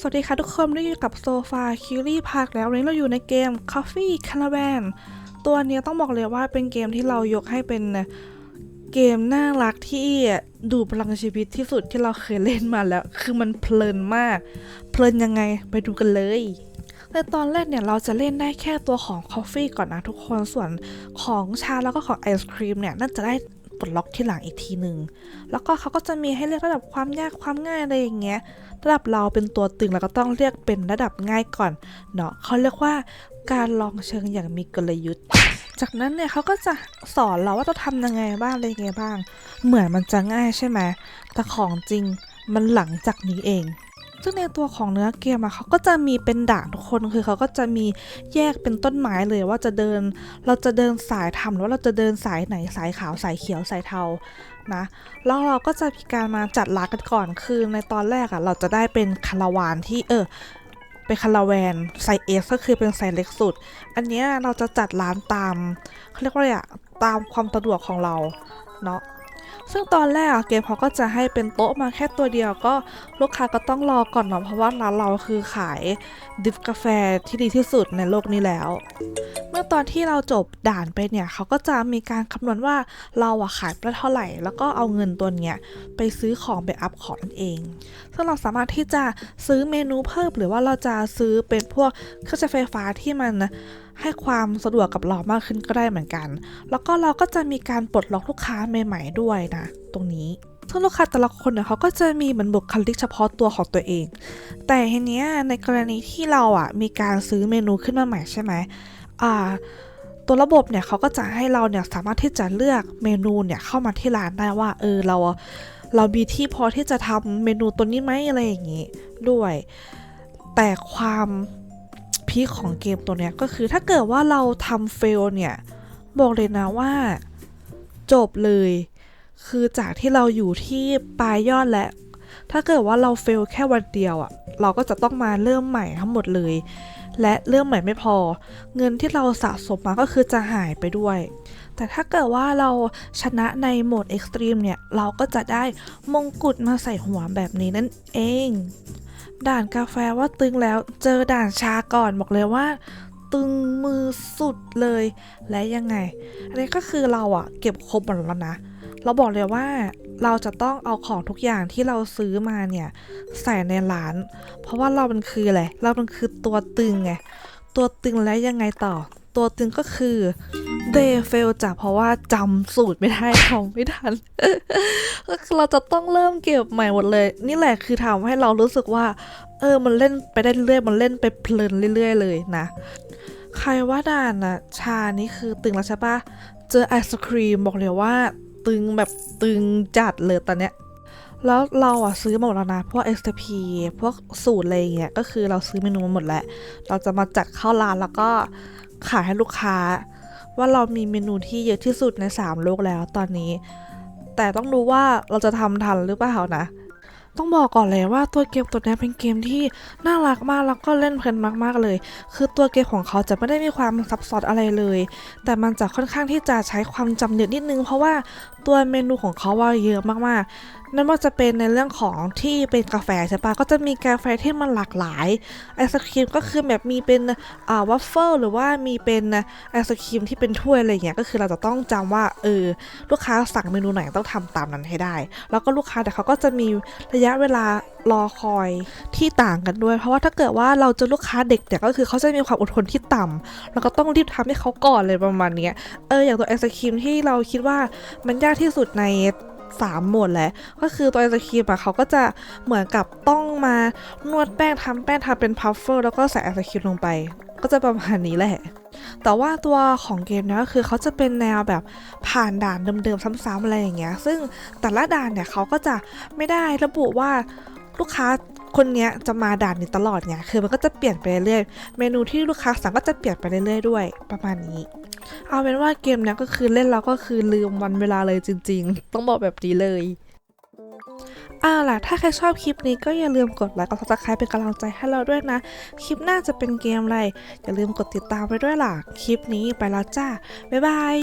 สวัสดีค่ะทุกคนได้อยู่กับโซฟาคิวรี่พาร์คแล้ววันนี้เราอยู่ในเกม Coffee Caravan ตัวนี้ต้องบอกเลยว่าเป็นเกมที่เรายกให้เป็นเกมน่ารักที่ดูพลังชีวิตที่สุดที่เราเคยเล่นมาแล้ว คือมันเพลินมาก เพลินยังไงไปดูกันเลยแต่ตอนแรกเนี่ยเราจะเล่นได้แค่ตัวของ Coffee ก่อนนะทุกคนส่วนของชาแล้วก็ของไอศครีมเนี่ยน่าจะได้ ปลดล็อกที่หลังอีกทีหนึ่งแล้วก็เขาก็จะมีให้เลือกระดับความยากความง่ายอะไรอย่างเงี้ย ระดับเราเป็นตัวตึงเราก็ต้องเรียกเป็นระดับง่ายก่อนเนาะเขาเรียกว่าการลองเชิงอย่างมีกลยุทธ์ จากนั้นเนี่ยเขาก็จะสอนเราว่าต้องทำยังไงบ้างอะไรยังไงบ้าง เหมือนมันจะง่ายใช่ไหมแต่ของจริงมันหลังจากนี้เอง ซึ่งในตัวของเนื้อเกมอะเขาก็จะมีเป็นด่านทุกคนคือเขาก็จะมีแยกเป็นต้นไม้เลยว่าจะเดิน เราจะเดินสายทำหรือว่าเราจะเดินสายไหนสายขาวสายเขียวสายเทานะแล้วเราก็จะมีการมาจัดร้ากันก่อนคือในตอนแรกอะเราจะได้เป็นคาราวานที่เออเป็นคาราแวนไซเอสก็คือเป็นไซเล็กสุด อันเนี้ยเราจะจัดร้านตามเขาเรียกว่าอะไรอะตามความสะดวกของเราเนาะ ซึ่งตอนแรกอะเกมเขาก็จะให้เป็นโต๊ะมาแค่ตัวเดียวก็ลูกค้าก็ต้องรอก่อนเนาะเพราะว่าร้านเราคือขายดิฟกาแฟที่ดีที่สุดในโลกนี้แล้ว ตอนที่เราจบด่านไปเนี่ยเขาก็จะมีการคำนวณว่าเราอะขายไปเท่าไหร่ แล้วก็เอาเงินตัวเนี้ยไปซื้อของไปอัพของนั่นเอง ซึ่งเราสามารถที่จะซื้อเมนูเพิ่มหรือว่าเราจะซื้อเป็นพวกเครื่องใช้ไฟฟ้าที่มันให้ความสะดวกกับเรามากขึ้นก็ได้เหมือนกัน แล้วก็เราก็จะมีการปลดล็อกลูกค้าใหม่ ๆ ด้วยนะ ตรงนี้ซึ่งลูกค้าแต่ละคนเนี่ยเขาก็จะมีเหมือนบุคลิกเฉพาะตัวของตัวเอง แต่ทีเนี้ยในกรณีที่เราอะมีการซื้อเมนูขึ้นมาใหม่ใช่ไหม ตัวระบบเนี่ยเขาก็จะให้เราเนี่ยสามารถที่จะเลือกเมนูเนี่ยเข้ามาที่ร้านได้ว่าเออเราเรามีที่พอที่จะทำเมนูตัวนี้ไหมอะไรอย่างงี้ด้วย แต่ความพีคของเกมตัวเนี้ยก็คือถ้าเกิดว่าเราทำเฟลเนี่ยบอกเลยนะว่าจบเลย คือจากที่เราอยู่ที่ปลายยอดและ ถ้าเกิดว่าเราเฟลแค่วันเดียวอะ่ะเราก็จะต้องมาเริ่มใหม่ทั้งหมดเลย และเริ่มใหม่ไม่พอ เงินที่เราสะสมมาก็คือจะหายไปด้วย แต่ถ้าเกิดว่าเราชนะในโหมดเอ็กซ์ตรีมเนี่ย เราก็จะได้มงกุฎมาใส่หัวแบบนี้นั่นเอง ด่านกาแฟว่าตึงแล้วเจอด่านชาก่อนบอกเลยว่า ตึงมือสุดเลย และยังไงอันนี้ก็คือเราอะเก็บครบหมดแล้วนะ เราบอกเลยว่าเราจะต้องเอาของทุกอย่างที่เราซื้อมาเนี่ยใส่ในร้าน เพราะว่าเรามันคืออะไรเรามันคือตัวตึงไงตัวตึงแล้วยังไงต่อ ตัวตึงก็คือเดเฟลจากเพราะว่าจำสูตรไม่ได้ทำไม่ทันก็คือเราจะต้องเริ่มเก็บใหม่หมดเลย นี่แหละคือทำให้เรารู้สึกว่า เออมันเล่นไปได้เรื่อยมันเล่นไปเพลินเรื่อย ๆ เลยนะ ใครว่าด่านอะชานี่คือตึงแล้วใช่ปะเจอไอศครีมบอกเลยว่า ตึงแบบตึงจัดเลยตอนเนี้ยแล้วเราอะซื้อมาหมดแล้วนะพวก STP พวกสูตรอะไรอย่างเงี้ยก็คือเราซื้อเมนูมาหมดแล้ว เราจะมาจัดเข้าร้านแล้วก็ขายให้ลูกค้า ว่าเรามีเมนูที่เยอะที่สุดใน 3 โลกแล้วตอนนี้ แต่ต้องดูว่าเราจะทำทันหรือเปล่านะ ต้องบอกก่อนเลยว่าตัวเกมตัวนี้เป็นเกมที่น่ารักมากแล้วก็เล่นเพลินมากๆเลย คือตัวเกมของเขาจะไม่ได้มีความซับซ้อนอะไรเลย แต่มันจะค่อนข้างที่จะใช้ความจำเยอะนิดนึง เพราะว่าตัวเมนูของเขาว่าเยอะมากๆนั่นว่าจะเป็นในเรื่องของที่เป็นกาแฟใช่ปะก็จะมีกาแฟที่มันหลากหลายไอศครีมก็คือแบบมีเป็นอ่าวัฟเฟิลหรือว่ามีเป็นไอศครีมที่เป็นถ้วยอะไรเงี้ยก็คือเราจะต้องจำว่าเออลูกค้าสั่งเมนูไหนต้องทำตามนั้นให้ได้ แล้วก็ลูกค้าแต่เขาก็จะมีระยะเวลารอคอยที่ต่างกันด้วย เพราะว่าถ้าเกิดว่าเราเจอลูกค้าเด็กเนี่ยก็คือเขาจะมีความอดทนที่ต่ำแล้วก็ต้องรีบทำให้เขาก่อนเลยประมาณเนี้ยเอออย่างตัวไอศครีมที่เราคิดว่ามันยากที่สุดใน สามหมดแหละ ก็คือตัวไอศครีมอะเขาก็จะเหมือนกับต้องมานวดแป้งทำแป้งทำเป็นพัฟเฟิลแล้วก็ใส่ไอศครีมลงไป ก็จะประมาณนี้แหละ แต่ว่าตัวของเกมเนี้ก็คือเขาจะเป็นแนวแบบผ่านด่านเดิมๆซ้ำๆอะไรอย่างเงี้ย ซึ่งแต่ละด่านเนี่ยเขาก็จะไม่ได้ระบุว่าลูกค้าคนนี้จะมาด่านนี้ตลอดไงคือมันก็จะเปลี่ยนไปเรื่อยๆเมนูที่ลูกค้าสั่งก็จะเปลี่ยนไปเรื่อยๆด้วย ประมาณนี้ เอาเป็นว่าเกมเนี้ยก็คือเล่นแล้วก็คือลืมวันเวลาเลยจริง ๆ ต้องบอกแบบนี้เลยอ่าล่ะ ถ้าใครชอบคลิปนี้ก็อย่าลืมกดไลค์กดซับสไครป์เป็นกำลังใจให้เราด้วยนะ คลิปหน้าจะเป็นเกมอะไร อย่าลืมกดติดตามไปด้วยล่ะ คลิปนี้ไปแล้วจ้า บ๊ายบาย